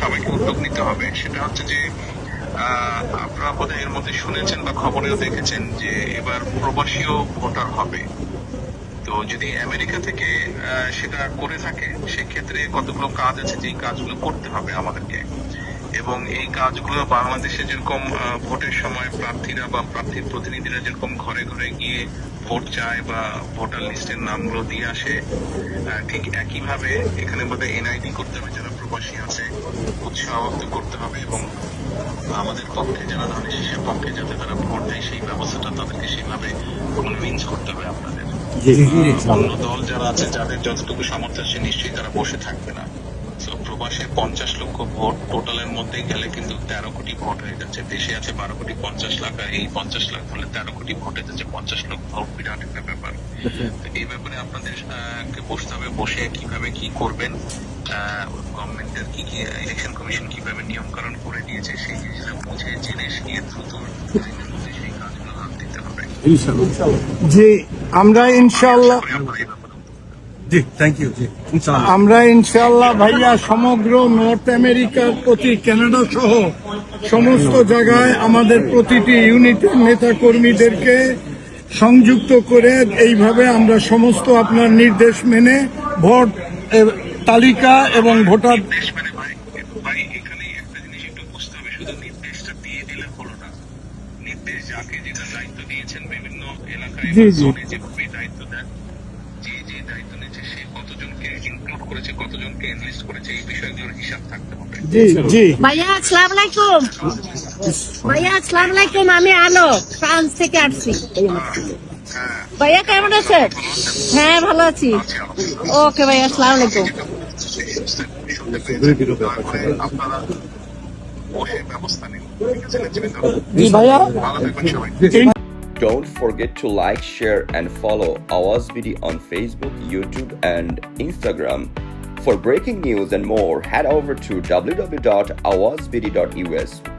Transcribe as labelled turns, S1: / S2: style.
S1: সবাইকে উদ্যোগ নিতে হবে। সেটা হচ্ছে যে আপনারা বোধহয় এর মধ্যে শুনেছেন বা খবরেও দেখেছেন যে এবার প্রবাসীও ভোটার হবে। তো যদি আমেরিকা থেকে সেটা করে থাকে, সেক্ষেত্রে কতগুলো কাজ আছে যে কাজগুলো করতে হবে আমাদেরকে? এবং এই কাজগুলো বাংলাদেশে যেরকম ভোটের সময় প্রার্থীরা বা প্রার্থীর প্রতিনিধিরা যেরকম ঘরে ঘরে গিয়ে ভোট চায় বা ভোটার লিস্টের নামগুলো দিয়ে আসে ঠিক একইভাবে এখানে বোধহয় এনআইডি করতে হবে যারা প্রবাসী আছে উৎসাহিত করতে হবে এবং আমাদের পক্ষে যারা ধানের শীষের পক্ষে যাতে তারা ভোট দেয় সেই ব্যবস্থাটা তাদেরকে সেইভাবে কনভিন্স করতে হবে আপনাদের। অন্য দল যারা আছে যাদের যতটুকু সামর্থ্য আছে নিশ্চয়ই তারা বসে থাকবে না। প্রবাসে পঞ্চাশ লক্ষ ভোট টোটালের মধ্যে গেলে কিন্তু তেরো কোটি ভোট হয়ে যাচ্ছে। দেশে আছে বারো কোটি পঞ্চাশ লাখ আর এই পঞ্চাশ লাখ হলে তেরো কোটি ভোট হয়ে যাচ্ছে। পঞ্চাশ লক্ষ ভোট বিরাট একটা ব্যাপার। এই ব্যাপারে আপনাদের বসতে হবে বসে কীভাবে কি করবেন? গভর্নমেন্টের কি কি ইলেকশন কমিশন কীভাবে নিয়মকরণ করে দিয়েছে সেই জিনিসটা বুঝে জেনে শিখে দ্রুত সেই কাজগুলো হাত দিতে হবে।
S2: জি আমরা ইনশাল্লাহ
S1: তারপরে আমরা এই ব্যাপারে
S3: জি থ্যাংক ইউ জি
S2: আমরা ইনশাল্লাহ ভাইয়া সমগ্র নর্থ আমেরিকার প্রতি কানাডা সহ সমস্ত জায়গায় আমাদের প্রতিটি ইউনিটের নেতা কর্মীদেরকে সংযুক্ত করে এইভাবে আমরা সমস্ত আপনার নির্দেশ মেনে ভোট তালিকা এবং ভোটার
S1: নির্দেশ মানে কতজনকে এনলিস্ট করেছে এই বিষয়গুলোর হিসাব থাকতে হবে।
S2: জি জি।
S4: ভাইয়া আসসালাম আলাইকুম। ভাইয়া আসসালাম আলাইকুম আমি আলো ফ্রান্স থেকে আসছি।
S1: হ্যাঁ
S4: ভাইয়া কেমন আছে হ্যাঁ ভালো আছি। ওকে ভাইয়া আসসালাম আলাইকুম।
S1: আপনারা
S5: Don't forget to like, share, and follow Awaz BD on Facebook, YouTube, and Instagram. For breaking news and more, head over to www.awazbd.us.